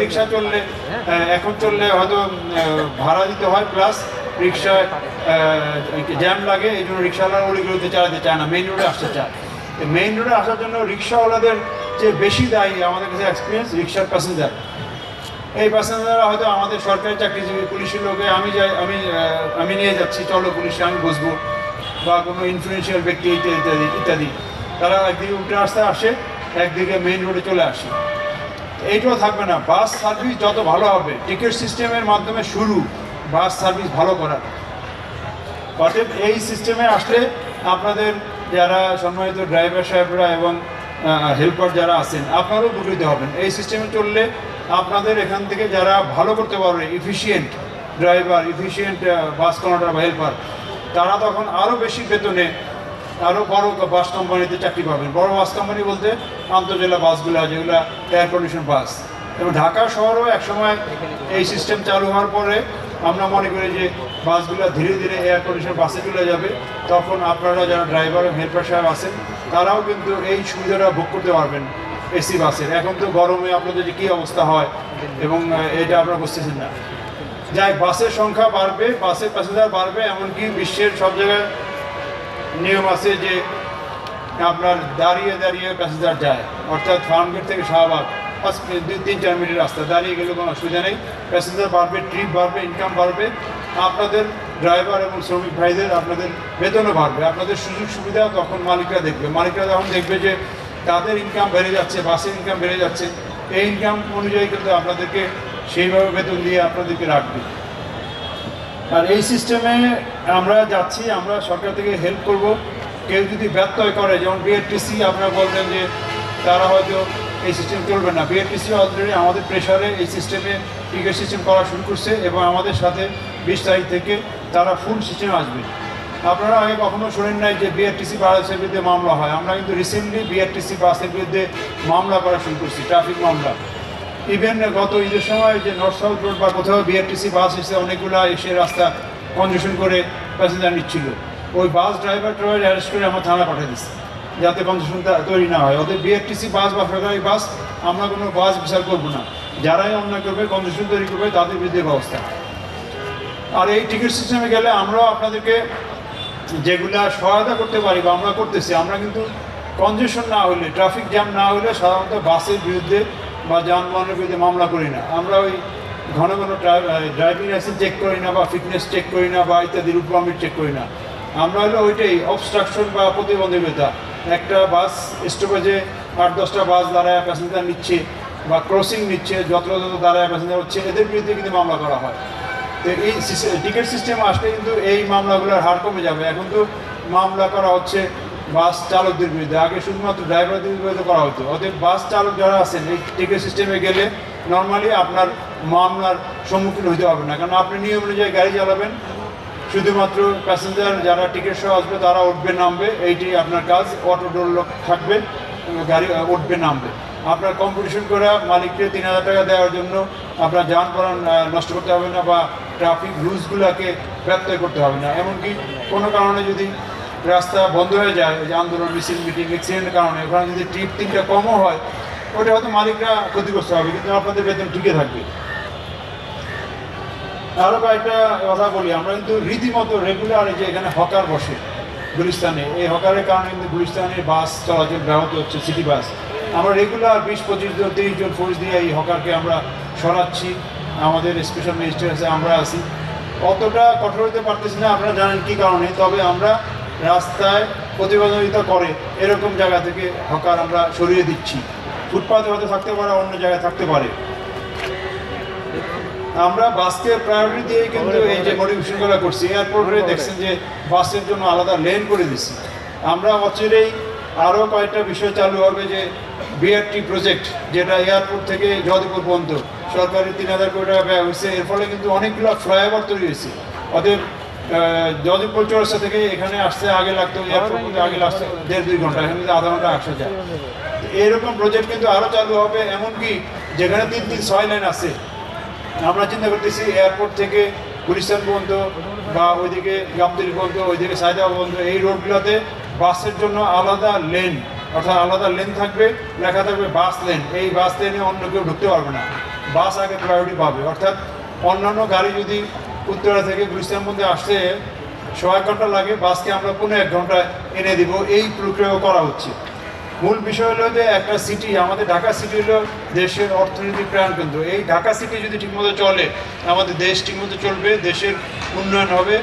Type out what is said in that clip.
রিক্সা রিক্সা ভাড়া দিতে হয় প্লাস রিক্সায় জ্যাম লাগে, এই জন্য রিক্সাওয়ালা অলিগলিতে চালাতে চায় না মেইন রোডে আসতে চায়। মেইন রোডে আসার জন্য রিক্সাওয়ালাদের যে বেশি দায়ী, আমাদের কাছে এক্সপিরিয়েন্স রিক্সার প্যাসেঞ্জার এই প্যাসেঞ্জাররা হয়তো আমাদের সরকারি চাকরিজীবী, পুলিশের লোকে, আমি যাই, আমি আমি নিয়ে যাচ্ছি, চলো পুলিশে আমি বসবো। বা কোনো ইনফ্লুয়েন্সিয়াল ব্যক্তি, ইত্যাদি ইত্যাদি তারা একদিকে উঠে আসতে আসে, একদিকে মেইন রোডে চলে আসে। এইটাও থাকবে না। বাস সার্ভিস যত ভালো হবে টিকিট সিস্টেমের মাধ্যমে শুরু, বাস সার্ভিস ভালো করার। অতএব এই সিস্টেমে আসলে আপনাদের যারা সম্মানিত ড্রাইভার সাহেবরা এবং হেল্পার যারা আছেন, আপনারাও উপকৃত হবেন। এই সিস্টেমে চললে আপনাদের এখান থেকে যারা ভালো করতে পারবে efficient driver efficient bus conductor বা হেল্পার তারা তখন আরও বেশি বেতনে আরও বড় বাস কোম্পানিতে চাকরি পাবেন। বড় বাস কোম্পানি বলতে আন্তর্জেলা বাসগুলো, যেগুলো এয়ার কন্ডিশন বাস। এবং ঢাকা শহরেও একসময় এই সিস্টেম চালু হওয়ার পরে আমরা মনে করি যে বাসগুলো ধীরে ধীরে এয়ার কন্ডিশন বাসে চলে যাবে। তখন আপনারা যারা ড্রাইভার এবং হেল্পার সাহেব আছেন, তারাও কিন্তু এই সুবিধাটা ভোগ করতে পারবেন এসি বাসের। এখন তো গরমে আপনাদের যে কী অবস্থা হয় এবং এটা আপনারা বুঝতেছেন না। যাই, বাসের সংখ্যা বাড়বে, বাসের প্যাসেঞ্জার বাড়বে, এমনকি বিশ্বের সব জায়গায় নিয়ম আছে যে আপনার দাঁড়িয়ে দাঁড়িয়ে প্যাসেঞ্জার যায়। অর্থাৎ ফার্মগেট থেকে শাহবাগ, পাঁচ দুই, তিন, চার মিনিট রাস্তা। দাঁড়িয়ে গেলে কোনো অসুবিধা নেই। প্যাসেঞ্জার বাড়বে ট্রিপ বাড়বে ইনকাম বাড়বে। আপনাদের ড্রাইভার এবং শ্রমিক ভাইদের আপনাদের বেতনও বাড়বে। আপনাদের সুযোগ সুবিধা তখন মালিকরা দেখবে। মালিকরা যখন দেখবে যে তাদের ইনকাম বেড়ে যাচ্ছে, বাসের ইনকাম বেড়ে যাচ্ছে। এই ইনকাম অনুযায়ী কিন্তু আপনাদেরকে সেইভাবে বেতন দিয়ে আপনাদেরকে রাখবে। আর এই সিস্টেমে আমরা যাচ্ছি, আমরা সরকার থেকে হেল্প করব। কেউ যদি ব্যত্যয় করে, যেমন বিএরটিসি আপনারা বলবেন যে তারা হয়তো এই সিস্টেম চলবে না। বিএরটিসি অলরেডি আমাদের প্রেশারে এই সিস্টেমে টিকিট সিস্টেম করা শুরু করছে এবং আমাদের সাথে বিশ তারিখ থেকে তারা ফুল সিস্টেম আসবে। আপনারা আগে কখনো শোনেন নাই যে বিআরটিসি বাসের বিরুদ্ধে মামলা হয়। আমরা কিন্তু রিসেন্টলি বিআরটিসি বাসের বিরুদ্ধে মামলা করা শুরু করছি ট্রাফিক মামলা। ইভেন গত ঈদের সময় যে নর্থ সাউথ রোড বা কোথাও বিআরটিসি বাস এসে অনেকগুলো এসে রাস্তা কনজেশন করে প্যাসেঞ্জার নিচ্ছিল। ওই বাস ড্রাইভার ট্রাইভার অ্যারেস্ট করে আমার থানা পাঠিয়ে দিচ্ছে যাতে কনজেশনটা তৈরি না হয়। ওদের বিআরটিসি বাস বা সরকারি বাস আমরা কোনো বাস বিচার করব না। যারাই অন্যায় করবে কনজেশন তৈরি করবে, তাদের বিরুদ্ধে ব্যবস্থা। আর এই টিকিট সিস্টেমে গেলে আমরাও আপনাদেরকে যেগুলা সহায়তা করতে পারি বা আমরা করতেছি, আমরা কিন্তু কনজেশন না হলে ট্রাফিক জ্যাম না হলে সাধারণত বাসের বিরুদ্ধে বা যানবাহনের বিরুদ্ধে মামলা করি না। আমরা ওই ঘন ঘন ড্রাইভিং লাইসেন্স চেক করি না বা ফিটনেস চেক করি না বা ইত্যাদি রুট পারমিট চেক করি না। আমরা হলো ওইটাই অবস্ট্রাকশন বা প্রতিবন্ধকতা। একটা বাস স্টপেজে আট দশটা বাস দাঁড়ায় প্যাসেঞ্জার নিচ্ছে বা ক্রসিং নিচ্ছে যত্রতত্র দাঁড়ায় প্যাসেঞ্জার হচ্ছে, এদের বিরুদ্ধে কিন্তু মামলা করা হয়। তো এই টিকিট সিস্টেম আসলে কিন্তু এই মামলাগুলোর হার কমে যাবে। এখন তো মামলা করা হচ্ছে বাস চালকদের বিরুদ্ধে আগে শুধুমাত্র ড্রাইভারদের বিরুদ্ধে করা হতো। অতএব বাস চালক যারা আছেন, এই টিকিট সিস্টেমে গেলে নর্মালি আপনার মামলার সম্মুখীন হতে হবে না। কারণ আপনি নিয়ম অনুযায়ী গাড়ি চালাবেন। শুধুমাত্র প্যাসেঞ্জার যারা টিকিট সহ আসবে, তারা উঠবে, নামবে। এইটি আপনার কাজ। অটো ডোর লোক থাকবে, গাড়ি উঠবে, নামবে। আপনার কম্পিটিশন করে মালিককে তিন হাজার টাকা দেওয়ার জন্য আপনার যানবাহন নষ্ট করতে হবে না বা ট্রাফিক রুলসগুলোকে ব্যত্যয় করতে হবে না। এমনকি কোনো কারণে যদি রাস্তা বন্ধ হয়ে যায়, এই যে আন্দোলন, মিছিল, মিটিং অ্যাক্সিডেন্টের কারণে। ওখানে যদি ট্রিপ তিনটা কমও হয়, ওটা হয়তো মালিকরা ক্ষতিগ্রস্ত হবে, কিন্তু আপনাদের বেতন টিকে থাকবে। আরও কয়েকটা কথা বলি, আমরা কিন্তু রীতিমতো রেগুলার যে এখানে হকার বসে গুলিস্তানে। এই হকারের কারণে কিন্তু গুলিস্তানে বাস চলাচল ব্যাহত হচ্ছে সিটি বাস আমরা রেগুলার বিশ, পঁচিশ জন, তিরিশ জন ফোর্স দিয়ে এই হকারকে আমরা সরাচ্ছি। আমাদের স্পেশাল ম্যাজিস্ট্রেট আছে আমরা আছি। অতটা কঠোর হতে পারতেছি না, আপনারা জানেন কী কারণে। তবে আমরা রাস্তায় প্রতিবন্ধকতা করে এরকম জায়গা থেকে হকার আমরা সরিয়ে দিচ্ছি। ফুটপাতে হয়তো থাকতে পারে অন্য জায়গায় থাকতে পারে। আমরা বাসকে প্রায়োরিটি দিয়ে কিন্তু এই যে মডিফিকেশনগুলো করছি। এয়ারপোর্টে দেখছেন যে বাসের জন্য আলাদা লেন করে দিচ্ছি আমরা অচিরেই আরও কয়েকটা বিষয় চালু হবে যে বিআরটি প্রজেক্ট যেটা এয়ারপোর্ট থেকে যদপুর পর্যন্ত। সরকারি তিন হাজার কোটি টাকা ব্যয় হয়েছে। এর ফলে কিন্তু অনেকগুলো ফ্লাইওভার তৈরি হয়েছে। অতএব যদপুর চৌরাস্তা থেকে এখানে আসতে আগে লাগতো? আগে লাগতো দেড় দুই ঘণ্টা, এখানে কিন্তু আধা ঘণ্টা আসা যায় এরকম প্রজেক্ট কিন্তু আরও চালু হবে, এমনকি যেখানে তিন তিন ছয় লাইন আছে, আমরা চিন্তা করতেছি এয়ারপোর্ট থেকে গুলিস্তান পর্যন্ত বা ওইদিকে গাবতলি বন্ধ ওইদিকে সায়দা বন্ধ এই রোডগুলোতে বাসের জন্য আলাদা লেন অর্থাৎ আলাদা লেন থাকবে, লেখা থাকবে বাস লেন এই বাস লেনে অন্য কেউ ঢুকতে পারবে না। বাস আগে প্রায়োরিটি পাবে। অর্থাৎ অন্যান্য গাড়ি যদি উত্তরা থেকে গুলিস্তান মধ্যে আসতে ছয় ঘণ্টা লাগে, বাসকে আমরা পনেরো এক ঘণ্টা এনে দিব। এই প্রক্রিয়াও করা হচ্ছে। মূল বিষয় হলো যে একটা সিটি আমাদের ঢাকা সিটি হলো দেশের অর্থনৈতিক প্রাণকেন্দ্র। এই ঢাকা সিটি যদি ঠিকমতো চলে, আমাদের দেশ ঠিকমতো চলবে, দেশের উন্নয়ন হবে।